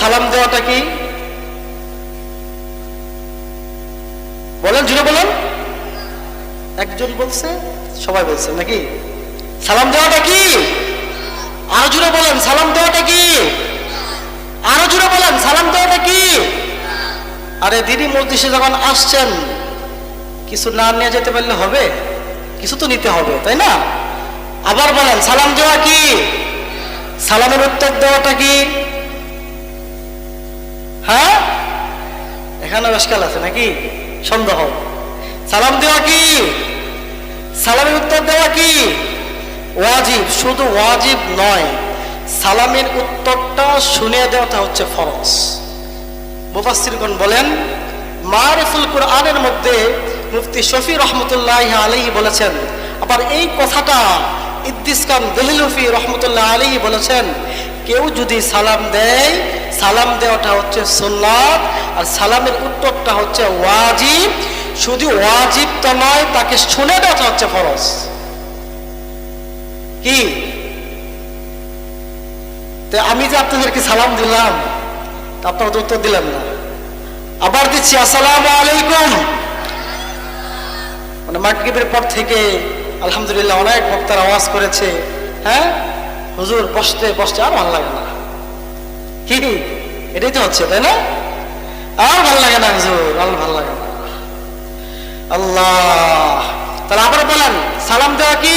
সালাম দেওয়াটা কি? বলেন জুড়ে বলেন। একজন বলছে, সবাই বলছে, নাকি? সালাম দেওয়াটা কি? আরও জুড়ে বলেন, সালাম দেওয়াটা কি? আরও জুড়ে বলেন, সালাম দেওয়াটা কি? আরে দিদি, মসজিদে যখন আসছেন, কিছু না নিয়ে যেতে পারলে হবে? কিছু তো নিতে হবে, তাই না? আবার বলেন, সালাম দেওয়া কি? সালামের উত্তর দেওয়াটা কি হ্যাঁ এখানে বেশকাল আছে নাকি? সন্দেহ। সালাম দেওয়া কি? সালামের উত্তর দেওয়া কি? ওয়াজিব, শুধু ওয়াজিব নয়, সালামের উত্তরটা শুনে দেওয়াটা হচ্ছে ফরজ। মুফাসসিরগণ বলেন, মারিফুল কোরআনের মধ্যে মুফতি শফি রহমতুল্লাহ আলাইহি বলেছেন, আবার এই কথাটা ইদ্দিস খান দলিলফি রহমতুল্লাহ আলাইহি বলেছেন কেউ যদি সালাম দেয়, সালাম দেওয়াটা হচ্ছে সুন্নাত, আর সালামের উত্তরটা হচ্ছে ওয়াজিব। শুধু ওয়াজিব তো নয়, তাকে শুনে দেওয়াটা হচ্ছে ফরজ। কি? তো আমি যে আপনাদেরকে সালাম দিলাম আপনারা তো উত্তর দিলেন না। আবার দিচ্ছি, আসসালামু আলাইকুম। মানে মাগরিবের পর থেকে আলহামদুলিল্লাহ অনেক বক্তার আওয়াজ করেছে হ্যাঁ? হুজুর, বসতে বসতে আর ভালো লাগে না। কি এটাই তো হচ্ছে, তাই না? আর ভালো লাগে না হুজুর, আর ভালো লাগে না। আল্লাহ, তাহলে আবার বলেন, সালাম দেওয়া কি?